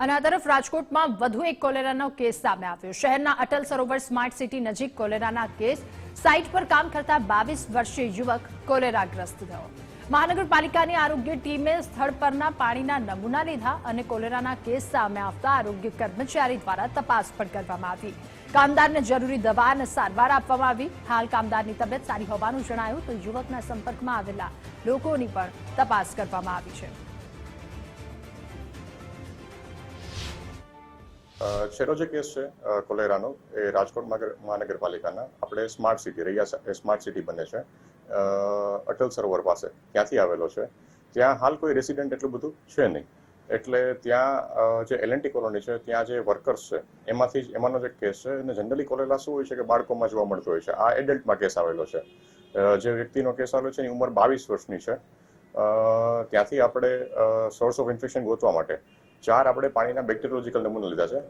અને આ તરફ રાજકોટમાં વધુ એક કોલેરાનો કેસ સામે આવ્યો. શહેરના અટલ સરોવર સ્માર્ટ સિટી નજીક કોલેરાના કેસ. સાઇટ પર કામ કરતા બાવીસ વર્ષીય યુવક કોલેરાગ્રસ્ત થયો. મહાનગરપાલિકાની આરોગ્ય ટીમે સ્થળ પરના પાણીના નમૂના લીધા અને કોલેરાના કેસ સામે આવતા આરોગ્ય કર્મચારી દ્વારા તપાસ પણ કરવામાં આવી. કામદારને જરૂરી દવા અને સારવાર આપવામાં આવી. હાલ કામદારની તબિયત સારી હોવાનું જણાયું તો યુવકના સંપર્કમાં આવેલા લોકોની પણ તપાસ કરવામાં આવી છે. છેલ્લો જે કેસ છે કોલેરાનો, એ રાજકોટ મહાનગરપાલિકાના આપણે સ્માર્ટ સિટી રહ્યા સ્માર્ટ સિટી બને છે. અટલ સરોવર પાસે, ત્યાંથી આવેલો છે. ત્યાં હાલ કોઈ રેસિડેન્ટ એટલું બધું છે નહીં. એટલે ત્યાં જે એલએનટી કોલોની છે, ત્યાં જે વર્કર્સ છે, એમાંથી જ, એમાંનો જે કેસ છે અને જનરલી કોલેરા શું હોય છે કે બાળકોમાં જોવા મળતો હોય છે. આ એડલ્ટમાં કેસ આવેલો છે. જે વ્યક્તિનો કેસ આવેલો છે, એની ઉંમર બાવીસ વર્ષની છે. ત્યાંથી આપણે સોર્સ ઓફ ઇન્ફેક્શન ગોતવા માટે ચાર આપણે પાણીના બેક્ટેરિયોલોજીકલ નમૂના લીધા છે.